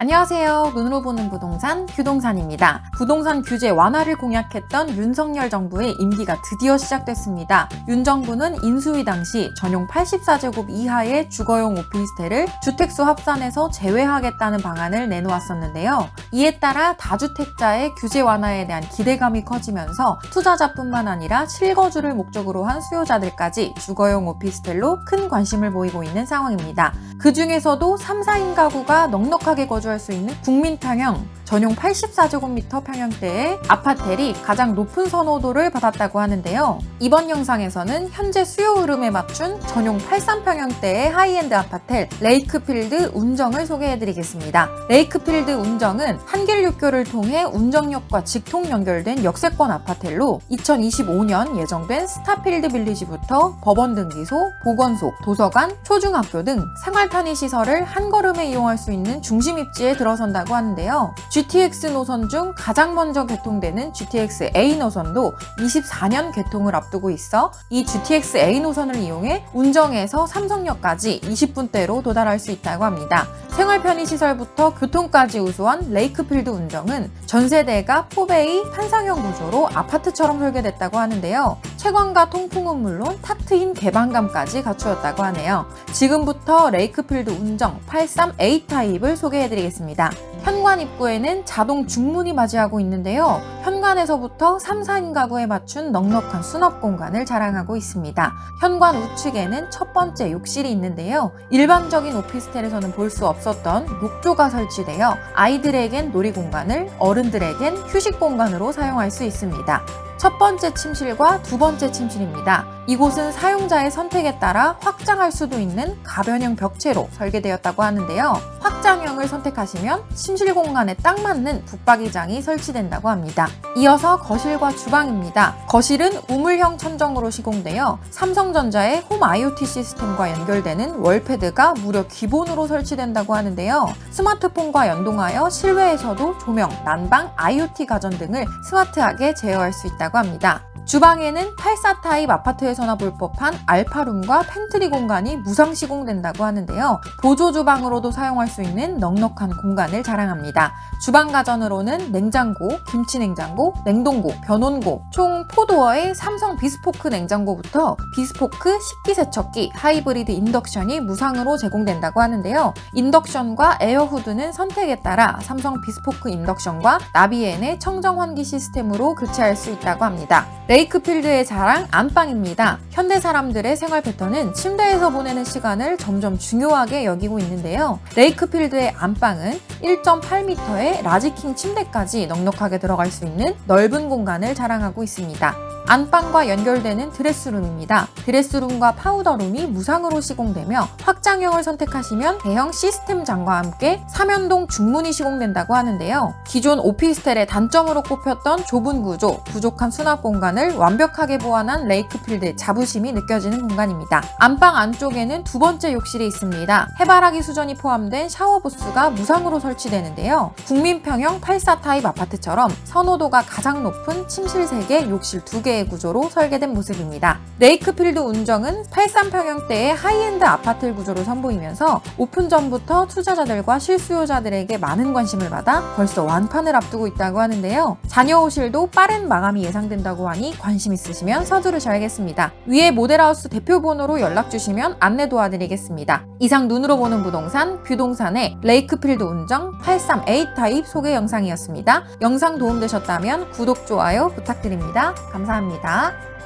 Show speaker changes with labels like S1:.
S1: 안녕하세요. 눈으로 보는 부동산 규동산입니다. 부동산 규제 완화를 공약했던 윤석열 정부의 임기가 드디어 시작됐습니다. 윤 정부는 인수위 당시 전용 84제곱 이하의 주거용 오피스텔을 주택수 합산에서 제외하겠다는 방안을 내놓았었는데요. 이에 따라 다주택자의 규제 완화에 대한 기대감이 커지면서 투자자뿐만 아니라 실거주를 목적으로 한 수요자들까지 주거용 오피스텔로 큰 관심을 보이고 있는 상황입니다. 그 중에서도 3, 4인 가구가 넉넉하게 거주 할 수 있는 국민평형 전용 84제곱미터 평형대의 아파텔이 가장 높은 선호도를 받았다고 하는데요. 이번 영상에서는 현재 수요 흐름에 맞춘 전용 83평형대의 하이엔드 아파텔 레이크필드 운정을 소개해드리겠습니다. 레이크필드 운정은 한길육교를 통해 운정역과 직통 연결된 역세권 아파텔로 2025년 예정된 스타필드 빌리지부터 법원 등기소, 보건소, 도서관, 초중학교 등 생활 편의 시설을 한 걸음에 이용할 수 있는 중심 입지에 들어선다고 하는데요. GTX 노선 중 가장 먼저 개통되는 GTX A 노선도 24년 개통을 앞두고 있어 이 GTX A 노선을 이용해 운정에서 삼성역까지 20분대로 도달할 수 있다고 합니다. 생활 편의 시설부터 교통까지 우수한 레이크필드 운정은 전세대가 포베이 판상형 구조로 아파트처럼 설계됐다고 하는데요. 채광과 통풍은 물론 탁 트인 개방감까지 갖추었다고 하네요. 지금부터 레이크필드 운정 83A 타입을 소개해드리겠습니다. 현관 입구에는 자동 중문이 맞이하고 있는데요. 현관에서부터 3, 4인 가구에 맞춘 넉넉한 수납 공간을 자랑하고 있습니다. 현관 우측에는 첫 번째 욕실이 있는데요. 일반적인 오피스텔에서는 볼 수 없었던 욕조가 설치되어 아이들에겐 놀이 공간을 어른들에겐 휴식 공간으로 사용할 수 있습니다. 첫 번째 침실과 두 번째 침실입니다. 이곳은 사용자의 선택에 따라 확장할 수도 있는 가변형 벽체로 설계되었다고 하는데요. 확장형을 선택하시면 침실 공간에 딱 맞는 붙박이장이 설치된다고 합니다. 이어서 거실과 주방입니다. 거실은 우물형 천정으로 시공되어 삼성전자의 홈 IoT 시스템과 연결되는 월패드가 무려 기본으로 설치된다고 하는데요. 스마트폰과 연동하여 실외에서도 조명, 난방, IoT 가전 등을 스마트하게 제어할 수 있다고 합니다. 주방에는 84 타입 아파트에서나 볼 법한 알파룸과 팬트리 공간이 무상 시공된다고 하는데요. 보조 주방으로도 사용할 수 있는 넉넉한 공간을 자랑합니다. 주방 가전으로는 냉장고, 김치 냉장고, 냉동고, 변온고, 총 4도어의 삼성 비스포크 냉장고부터 비스포크 식기세척기, 하이브리드 인덕션이 무상으로 제공된다고 하는데요. 인덕션과 에어후드는 선택에 따라 삼성 비스포크 인덕션과 나비엔의 청정 환기 시스템으로 교체할 수 있다고 합니다. 레이크필드의 자랑 안방입니다. 현대 사람들의 생활 패턴은 침대에서 보내는 시간을 점점 중요하게 여기고 있는데요. 레이크필드 의 안방은 1.8m의 라지킹 침대까지 넉넉하게 들어갈 수 있는 넓은 공간을 자랑하고 있습니다. 안방과 연결되는 드레스룸입니다. 드레스룸과 파우더룸이 무상으로 시공되며 확장형을 선택하시면 대형 시스템 장과 함께 삼연동 중문이 시공된다고 하는데요. 기존 오피스텔의 단점으로 꼽혔던 좁은 구조, 부족한 수납 공간을 완벽하게 보완한 레이크필드의 자부심이 느껴지는 공간입니다. 안방 안쪽에는 두 번째 욕실이 있습니다. 해바라기 수전이 포함된 샤워 부스가 무상으로 설치되는데요. 국민평형 84 타입 아파트처럼 선호도가 가장 높은 침실 3개, 욕실 2개 의 구조로 설계된 모습입니다. 레이크필드 운정은 83평형대의 하이엔드 아파트 구조를 선보이면서 오픈 전부터 투자자들과 실수요자들에게 많은 관심을 받아 벌써 완판을 앞두고 있다고 하는데요. 자녀 호실도 빠른 마감이 예상된다고 하니 관심 있으시면 서두르셔야겠습니다. 위에 모델하우스 대표 번호로 연락 주시면 안내 도와드리겠습니다. 이상 눈으로 보는 부동산 뷰동산의 레이크필드 운정 83A 타입 소개 영상이었습니다. 영상 도움되셨다면 구독, 좋아요 부탁드립니다. 감사합니다.